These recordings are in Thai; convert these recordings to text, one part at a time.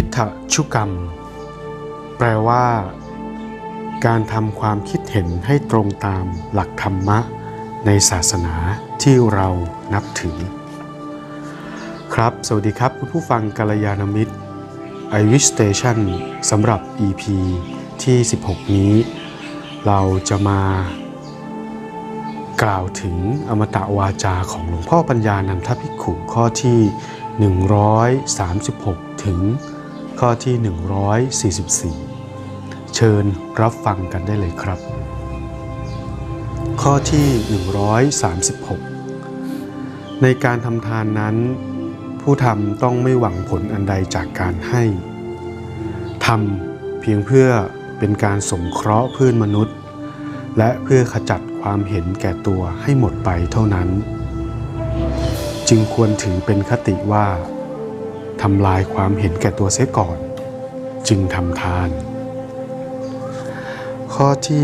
ทิฏฐชุกรรม แปลว่า การทำความคิดเห็นให้ตรงตามหลักธรรมะ ในศาสนาที่เรานับถือ ครับ สวัสดีครับ คุณผู้ฟังกัลยาณมิตร i w i s Station สำหรับ EP ที่ 16 นี้ เราจะมากล่าวถึงอมตะวาจาของหลวงพ่อปัญญานันทภิกขุข้อที่ 136 ถึง ข้อที่ 144 เชิญรับฟังกันได้เลยครับ ข้อที่ 136 ในการทำทานนั้น ผู้ทำต้องไม่หวังผลอันใดจากการให้ทำเพียงเพื่อเป็นการสงเคราะห์เพื่อนมนุษย์ และเพื่อขจัดความเห็นแก่ตัวให้หมดไปเท่านั้น จึงควรถือเป็นคติว่า ทำลายความเห็นแก่ตัวเสียก่อน จึงทำทาน ข้อที่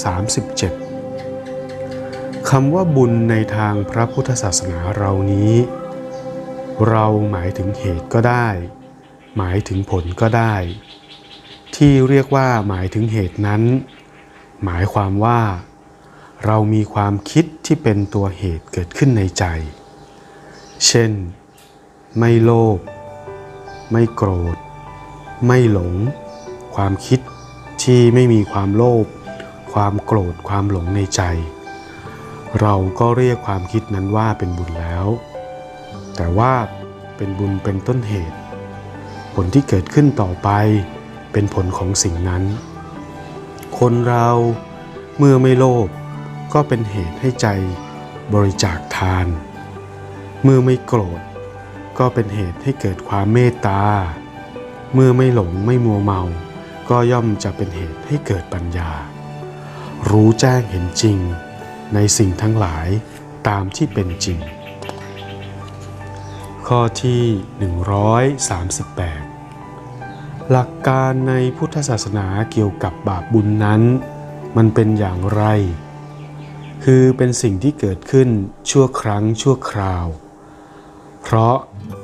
137คำว่าบุญในทางพระพุทธศาสนาเรานี้ เราหมายถึงเหตุก็ได้ หมายถึงผลก็ได้ ที่เรียกว่าหมายถึงเหตุนั้น หมายความว่าเรามีความคิดที่เป็นตัวเหตุเกิดขึ้นในใจ เช่น ไม่โลภไม่โกรธ ไม่หลง ความคิดที่ไม่มีความโลภความโกรธความหลงในใจ เราก็เรียกความคิดนั้นว่าเป็นบุญแล้ว แต่ว่าเป็นบุญเป็นต้นเหตุ ผลที่เกิดขึ้นต่อไปเป็นผลของสิ่งนั้น คนเราเมื่อไม่โลภก็เป็นเหตุให้ใจบริจาคทาน เมื่อไม่โกรธ ก็เป็นเหตุให้เกิดความเมตตา เมื่อไม่หลงไม่มัวเมา ก็ย่อมจะเป็นเหตุให้เกิดปัญญา รู้แจ้งเห็นจริง ในสิ่งทั้งหลายตามที่เป็นจริง ข้อที่ 138 หลักการในพุทธศาสนาเกี่ยวกับบาปบุญนั้น มันเป็นอย่างไร คือเป็นสิ่งที่เกิดขึ้นชั่วครั้งชั่วคราว เพราะ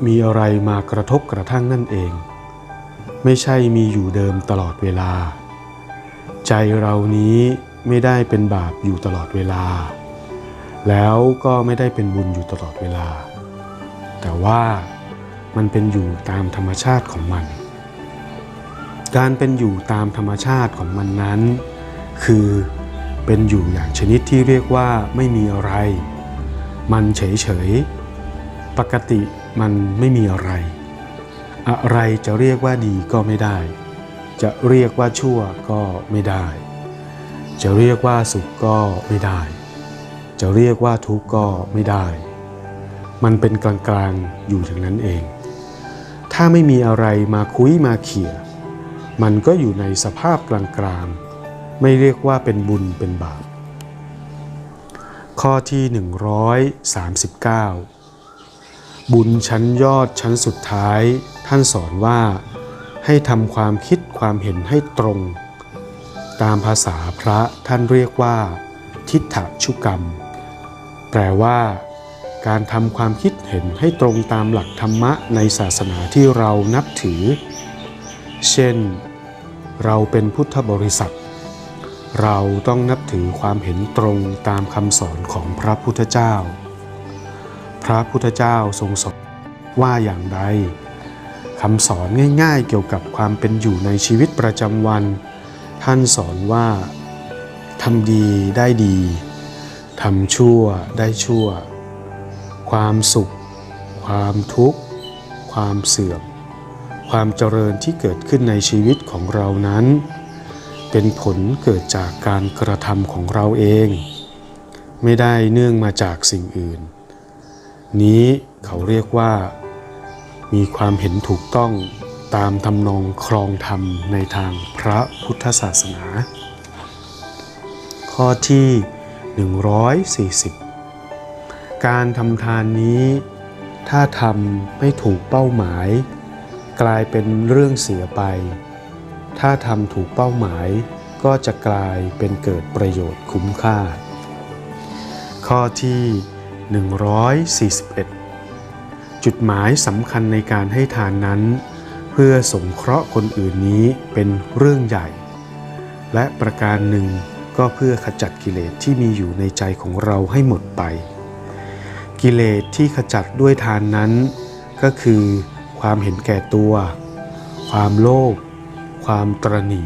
มีอะไรมากระทบกระทั่งนั่นเอง ไม่ใช่มีอยู่เดิมตลอดเวลา ใจเรานี้ไม่ได้เป็นบาปอยู่ตลอดเวลา แล้วก็ไม่ได้เป็นบุญอยู่ตลอดเวลา แต่ว่ามันเป็นอยู่ตามธรรมชาติของมัน การเป็นอยู่ตามธรรมชาติของมันนั้น คือเป็นอยู่อย่างชนิดที่เรียกว่าไม่มีอะไร มันเฉยๆ ปกติมันไม่มีอะไร อะไรจะเรียกว่าดีก็ไม่ได้ จะเรียกว่าชั่วก็ไม่ได้ จะเรียกว่าสุขก็ไม่ได้ จะเรียกว่าทุกข์ก็ไม่ได้ มันเป็นกลางๆอยู่อย่างนั้นเอง ถ้าไม่มีอะไรมาคุยมาเขี่ย มันก็อยู่ในสภาพกลางๆ ไม่เรียกว่าเป็นบุญเป็นบาป ข้อที่ 139 บุญชั้นยอดชั้นสุดท้าย ท่านสอนว่า ให้ทำความคิดความเห็นให้ตรง ตามภาษาพระท่านเรียกว่า ทิฏฐชุกรรม แปลว่า การทำความคิดเห็นให้ตรงตามหลักธรรมะในศาสนาที่เรานับถือ เช่น เราเป็นพุทธบริษัท เราต้องนับถือความเห็นตรงตามคำสอนของพระพุทธเจ้า พระพุทธเจ้าทรงสอนว่าอย่างไรคำสอนง่ายๆเกี่ยวกับความเป็นอยู่ในชีวิตประจำวัน ท่านสอนว่าทำดีได้ดีทำชั่วได้ชั่ว ความสุข ความทุกข์ ความเสื่อม ความเจริญที่เกิดขึ้นในชีวิตของเรานั้น เป็นผลเกิดจากการกระทำของเราเอง ไม่ได้เนื่องมาจากสิ่งอื่น นี้เขาเรียกว่า มีความเห็นถูกต้องตามทำนองครองธรรมในทางพระพุทธศาสนา ข้อที่ 140 การทำทานนี้ ถ้าทำไม่ถูกเป้าหมาย กลายเป็นเรื่องเสียไป ถ้าทำถูกเป้าหมายก็จะกลายเป็นเกิดประโยชน์คุ้มค่า ข้อที่ 141 จุดหมายสำคัญในการให้ทานนั้น เพื่อสงเคราะห์คนอื่นนี้เป็นเรื่องใหญ่ และประการหนึ่งก็เพื่อขจัดกิเลสที่มีอยู่ในใจของเราให้หมดไป กิเลสที่ขจัดด้วยทานนั้น ก็คือ ความเห็นแก่ตัว ความโลภความตรณี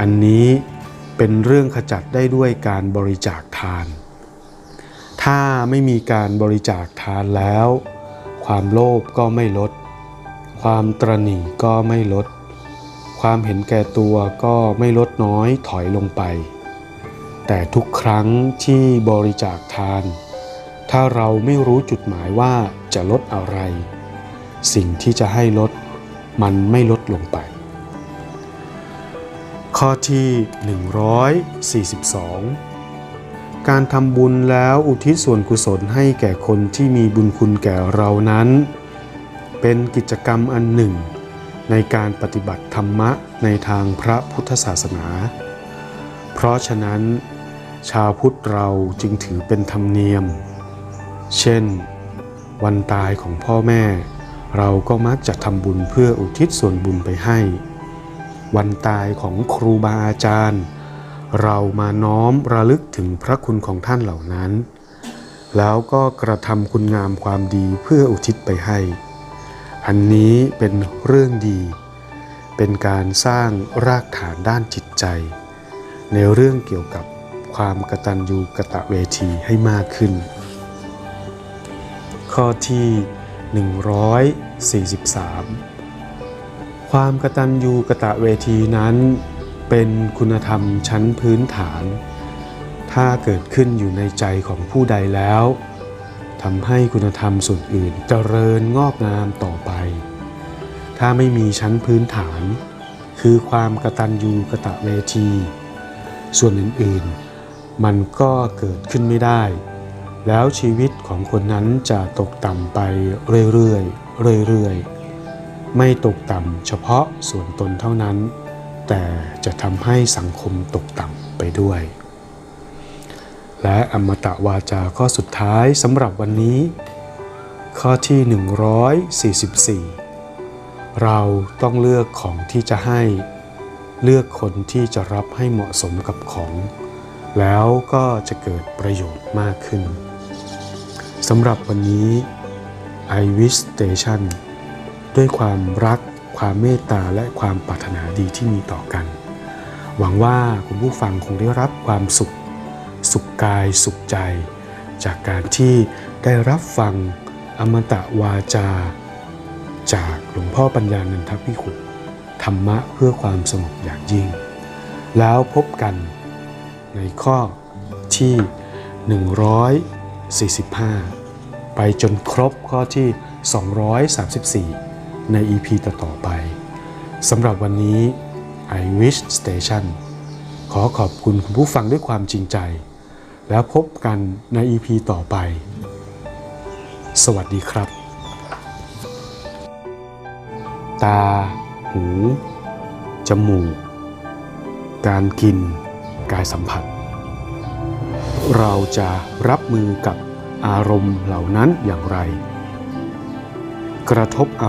อันนี้เป็นเรื่องขจัดได้ด้วยการบริจาคทาน ถ้าไม่มีการบริจาคทานแล้ว ความโลภก็ไม่ลด ความตรณีก็ไม่ลด ความเห็นแก่ตัวก็ไม่ลดน้อยถอยลงไป แต่ทุกครั้งที่บริจาคทาน ถ้าเราไม่รู้จุดหมายว่าจะลดอะไร สิ่งที่จะให้ลดมันไม่ลดลงไป ข้อที่ 142 การทำบุญแล้วอุทิศส่วนกุศลให้แก่คนที่มีบุญคุณแก่เรานั้น เป็นกิจกรรมอันหนึ่ง ในการปฏิบัติธรรมะในทางพระพุทธศาสนา เพราะฉะนั้น ชาวพุทธเราจึงถือเป็นธรรมเนียม เช่น วันตายของพ่อแม่ เราก็มักจะทำบุญเพื่ออุทิศส่วนบุญไปให้ วันตายของครูบาอาจารย์ เรามาน้อมระลึกถึงพระคุณของท่านเหล่านั้น แล้วก็กระทำคุณงามความดีเพื่ออุทิศไปให้ อันนี้เป็นเรื่องดี เป็นการสร้างรากฐานด้านจิตใจ ในเรื่องเกี่ยวกับความกตัญญูกะตะเวทีให้มากขึ้น ข้อที่ 143 ความกตัญญูกะตะเวทีนั้น เป็นคุณธรรมชั้นพื้นฐาน ถ้าเกิดขึ้นอยู่ในใจของผู้ใดแล้วทำให้คุณธรรมส่วนอื่นเจริญงอกงามต่อไป ถ้าไม่มีชั้นพื้นฐาน คือความกระตัญญูกระตะเวที ส่วนอื่นๆ มันก็เกิดขึ้นไม่ได้ แล้วชีวิตของคนนั้นจะตกต่ำไปเรื่อยๆเรื่อยๆ ไม่ตกต่ำเฉพาะส่วนตนเท่านั้น แต่จะทำให้สังคมตกต่ำไปด้วย และอมตะวาจาข้อสุดท้ายสำหรับวันนี้ ข้อที่ 144 เราต้องเลือกของที่จะให้เลือกคนที่จะรับให้เหมาะสมกับของ แล้วก็จะเกิดประโยชน์มากขึ้นสำหรับวันนี้ I Wish Station ด้วยความรัก ความเมตตาและความปรารถนาดีที่มีต่อกัน หวังว่าคุณผู้ฟังคงได้รับความสุข สุขกายสุขใจ จากการที่ได้รับฟังอมตะวาจา จากหลวงพ่อปัญญานันทพิขุธรรมะเพื่อความสงบอย่างยิ่ง แล้วพบกันในข้อที่ 145 ไปจนครบข้อที่ 234 ใน EP ต่อๆไปสำหรับวันนี้ I Wish Station ขอขอบคุณคุณผู้ฟังด้วยความจริงใจ แล้วพบกันใน EP ต่อไป สวัสดีครับ ตา หู จมูก การกิน กายสัมผัส เราจะรับมือกับอารมณ์เหล่านั้นอย่างไร กระทบอาร